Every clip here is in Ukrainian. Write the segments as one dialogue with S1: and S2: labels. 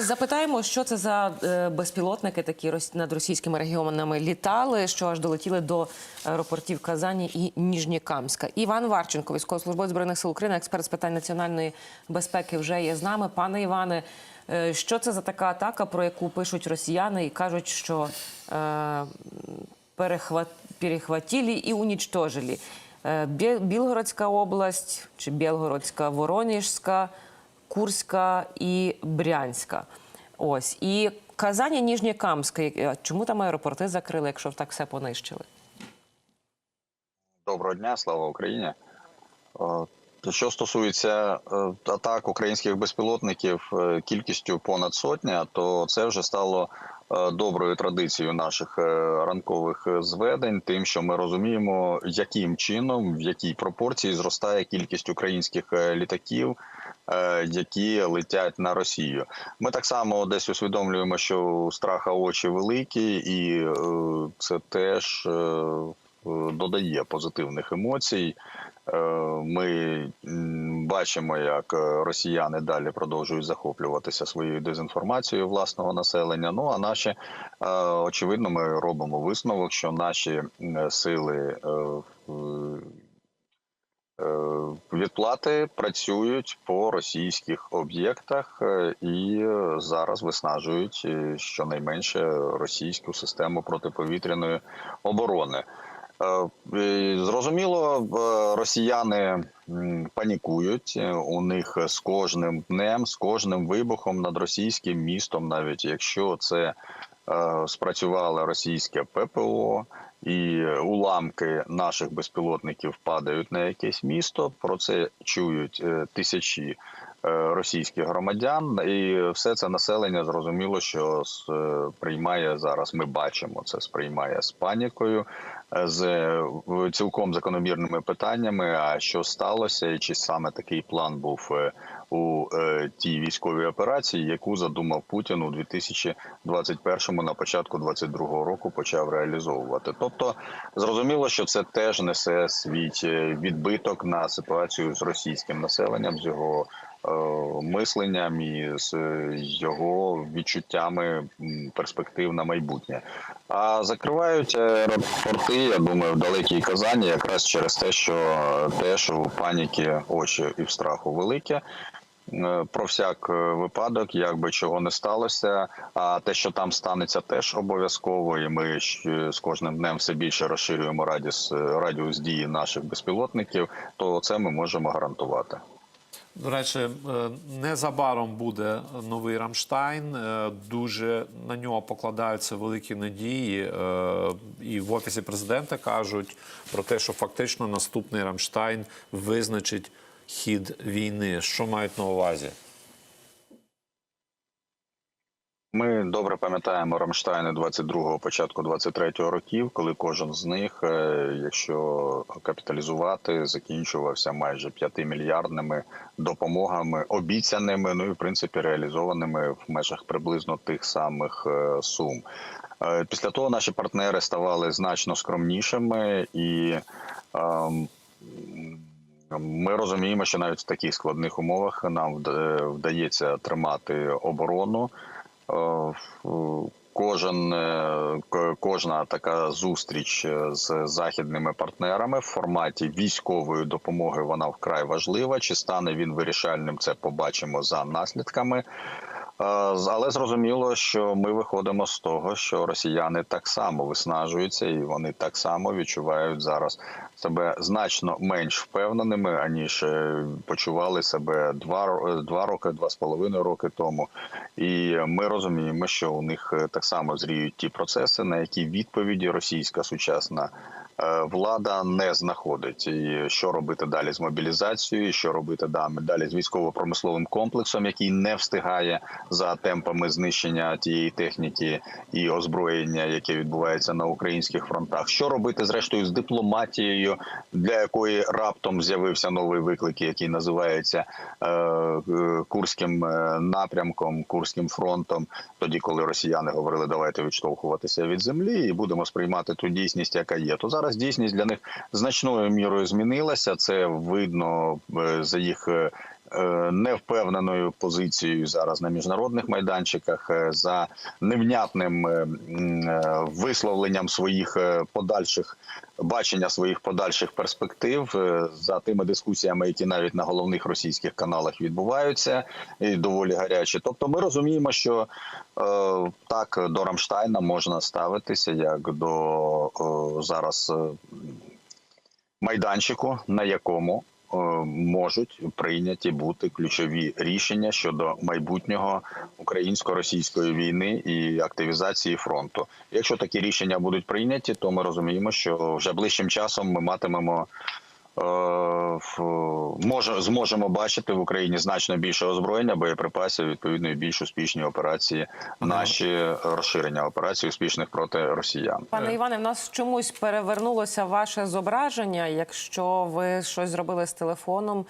S1: Запитаємо, що це за е, безпілотники, такі над російськими регіонами літали, що аж долетіли до аеропортів Казані і Ніжнікамська. Іван Варченко, військовослужбовець збройних сил України, експерт з питань національної безпеки, вже є з нами. Пане Іване, е, що це за така атака, про яку пишуть росіяни і кажуть, що е, перехват, перехватили і унічтожили. Е, Білгородська область чи Білгородська, Воронежська. Курська і Брянська. Ось і Казані Ніжнєкамська. Е, Чому там аеропорти закрили, якщо так все понищили?
S2: Доброго дня, слава Україні. Е, Що стосується е, атак українських безпілотників е, кількістю понад сотня, то це вже стало доброю традицією наших ранкових зведень, тим, що ми розуміємо, яким чином, в якій пропорції зростає кількість українських літаків, які летять на Росію. Ми так само десь усвідомлюємо, що страха очі великі, і е, це теж. е, додає позитивних емоцій. Е, Ми бачимо, як е, росіяни далі продовжують захоплюватися своєю дезінформацією власного населення. Ну а наші е, очевидно, ми робимо висновок, що наші сили е, е, відплати працюють по російських об'єктах е, і е, зараз виснажують е, щонайменше російську систему протиповітряної оборони. Е, Зрозуміло, е, росіяни панікують. Е, У них з кожним днем, з кожним вибухом над російським містом, навіть якщо це е, спрацювало російське ППО, і уламки наших безпілотників падають на якесь місто. Про це чують е, тисячі е, російських громадян, і все це населення зрозуміло, що е, приймає зараз. Ми бачимо це, сприймає з панікою, е, з е, цілком закономірними питаннями. А що сталося, і чи саме такий план був е, у е, тій військовій операції, яку задумав Путін у 2021-му, на початку 22-го року почав реалізовувати. Тобто зрозуміло, що це теж несе свій е, відбиток на ситуацію з російським населенням, з його мисленням і з е, його відчуттями перспектив на майбутнє. А закривають аеропорти, я думаю, в далекій Казані, якраз через те, що е, теж у паніки очі і в страху велике. Е, Про всяк е, випадок, як би чого не сталося. А те, що там станеться, теж обов'язково. І ми з кожним днем все більше розширюємо радіус, е, радіус дії наших безпілотників. То це ми можемо гарантувати.
S3: До речі, е, незабаром буде новий Рамштайн. Е, Дуже на нього покладаються великі надії. Е, І в офісі президента кажуть про те, що фактично наступний Рамштайн визначить хід війни. Що мають на увазі?
S2: Ми добре пам'ятаємо Рамштайни 22-го, початку 23-го років, коли кожен з них, е, якщо капіталізувати, закінчувався майже 5-мільярдними допомогами, обіцяними, ну і в принципі реалізованими в межах приблизно тих самих е, сум. Е, Після того наші партнери ставали значно скромнішими і. ем, ми розуміємо, що навіть в таких складних умовах нам вда- вдається тримати оборону. Е, Кожен е, кожна така зустріч е, з західними партнерами в форматі військової допомоги вона вкрай важлива. Чи стане він вирішальним? Це побачимо за наслідками. Е, Але зрозуміло, що ми виходимо з того, що росіяни так само виснажуються, і вони так само відчувають зараз себе значно менш впевненими, аніж е, почували себе два, два роки, два з половиною роки тому. І ми розуміємо, що у них е, так само зріють ті процеси, на які відповіді російська сучасна е, влада не знаходить. І що робити далі з мобілізацією, що робити да- далі з військово-промисловим комплексом, який не встигає за темпами знищення тієї техніки і озброєння, яке відбувається на українських фронтах. Що робити зрештою з дипломатією, для якої раптом з'явився новий виклик, який називається е, е, Курським е, напрямком, Курським фронтом. Тоді, коли росіяни говорили, давайте відштовхуватися від землі і будемо сприймати ту дійсність, яка є. То зараз дійсність для них значною мірою змінилася. Це видно е, за їх е, невпевненою позицією зараз на міжнародних майданчиках, е, за невнятним е, е, висловленням своїх е, подальших бачення своїх подальших перспектив, е, за тими дискусіями, які навіть на головних російських каналах відбуваються, і доволі гарячі. Тобто, ми розуміємо, що е, так до Рамштайна можна ставитися як до е, зараз. е, майданчику, на якому е, можуть прийняті бути ключові рішення щодо майбутнього українсько-російської війни і активізації фронту. Якщо такі рішення будуть прийняті, то ми розуміємо, що вже ближчим часом ми матимемо. Е, Може, зможемо бачити в Україні значно більше озброєння, боєприпасів, відповідно, і більш успішні операції, наші розширення операцій успішних проти росіян.
S1: Пане Іване, в нас чомусь перевернулося ваше зображення. Якщо ви щось зробили з телефоном,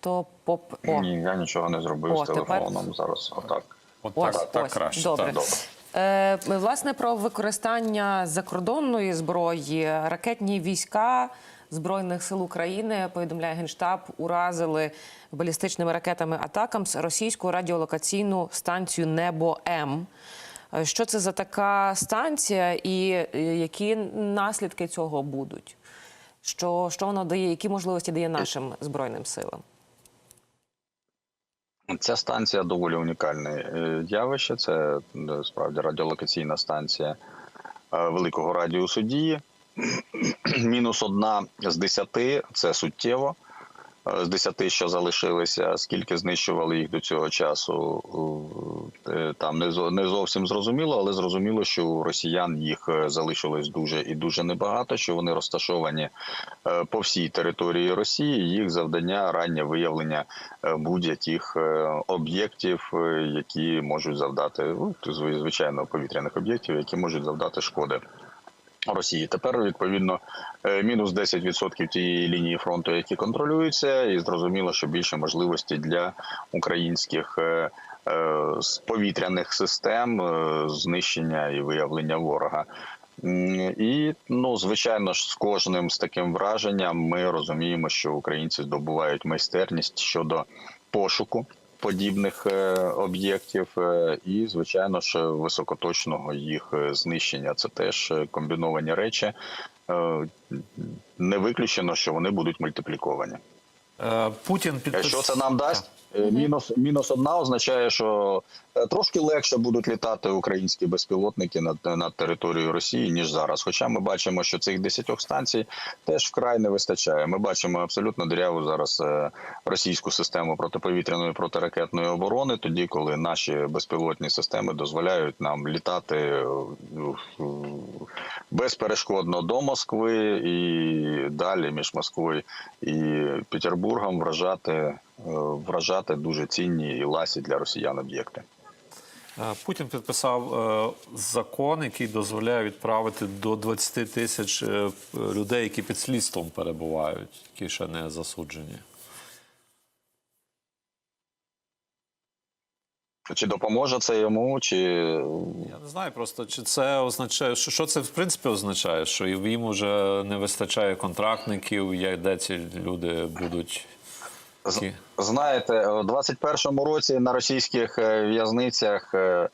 S1: то поп... О,
S2: Ні, я нічого не зробив
S1: О,
S2: з
S1: тепер-
S2: телефоном. Зараз отак.
S3: От
S1: Ось,
S3: так, так
S1: ось,
S3: краще.
S1: добре.
S3: Так.
S2: Добре.
S1: Е, власне, про використання закордонної зброї ракетні війська Збройних сил України, повідомляє Генштаб, уразили балістичними ракетами Атакамс російську радіолокаційну станцію Небо М. Е, Що це за така станція, і е, які наслідки цього будуть? Що, що воно дає, які можливості дає нашим збройним силам?
S2: Ця станція доволі унікальне е, явище. Це справді радіолокаційна станція великого радіусу дії. Мінус одна з десяти це суттєво. Е, З десяти, що залишилися, скільки знищували їх до цього часу, е, там не зо- не зовсім зрозуміло, але зрозуміло, що у росіян їх е, залишилось дуже і дуже небагато. Що вони розташовані по всій території Росії. Їх завдання раннє виявлення будь-яких об'єктів, які можуть завдати ну, звичайно повітряних об'єктів, які можуть завдати шкоди. Росії тепер відповідно е, мінус 10% тієї лінії фронту, які контролюються, і зрозуміло, що більше можливості для українських е, е, повітряних систем знищення і виявлення ворога. І ну, звичайно ж, з кожним з таким враженням ми розуміємо, що українці здобувають майстерність щодо пошуку подібних е, об'єктів, е, і звичайно ж високоточного їх е, знищення. Це теж комбіновані речі. Не виключено, що вони будуть мультипліковані.
S3: Е, Путін підпис...
S2: Що це нам дасть? Е, Мінус мінус одна означає, що е, трошки легше будуть літати українські безпілотники над, над територією Росії ніж зараз. Хоча ми бачимо, що цих десятьох станцій теж вкрай не вистачає. Ми бачимо абсолютно диряву зараз російську систему протиповітряної протиракетної оборони, тоді коли наші безпілотні системи дозволяють нам літати безперешкодно до Москви і далі між Москвою і Петербургом вражати е, вражати дуже цінні і ласі для росіян об'єкти.
S3: Е, Путін підписав е, закон, який дозволяє відправити до 20 тисяч людей, які під слідством перебувають, які ще не засуджені.
S2: Чи допоможе це йому, чи
S3: Я не знаю просто, чи це означає, що, що це в принципі означає, що їм вже не вистачає контрактників, як де ці люди будуть.
S2: З- знаєте, у 21-му році на російських е, в'язницях е,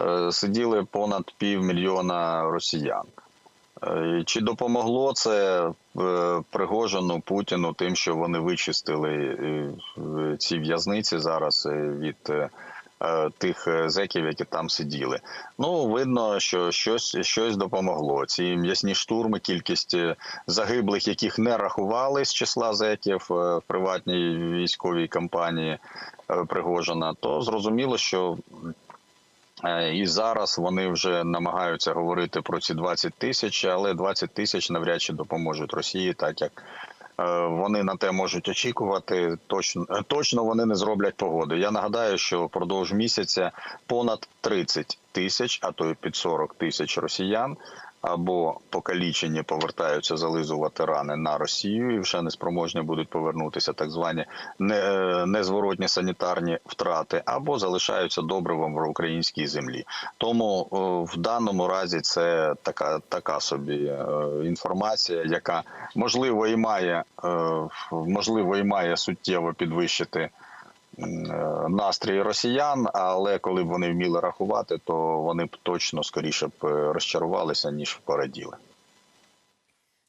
S2: е, сиділи понад півмільйона росіян. Чи допомогло це Пригожину Путіну тим, що вони вичистили ці в'язниці зараз від тих е, зеків, які там сиділи? Ну, видно, що щось, щось допомогло. Ці м'ясні штурми, кількість е, загиблих, яких не рахували з числа зеків е, в приватній військовій кампанії е, Пригожина, то зрозуміло, що Е, І зараз вони вже намагаються говорити про ці 20 тисяч, але 20 тисяч навряд чи допоможуть Росії, так як е, вони на те можуть очікувати. Точно е, точно вони не зроблять погоди. Я нагадаю, що впродовж місяця понад 30 тисяч, а то й під 40 тисяч росіян. Або покалічені повертаються зализувати рани на Росію і вже неспроможні будуть повернутися так звані е, незворотні санітарні втрати, або залишаються добривом в українській землі. Тому в даному разі це така, така собі е, інформація, яка можливо і має е, можливо і має суттєво підвищити настрій росіян, але коли б вони вміли рахувати, то вони б точно скоріше б е, розчарувалися, ніж пораділи.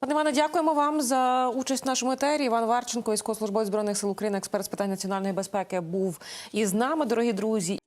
S1: Пане Іване, дякуємо вам за участь в нашому етері. Іван Варченко, військовослужбовець збройних сил України, експерт з питань національної безпеки, був із нами, дорогі друзі.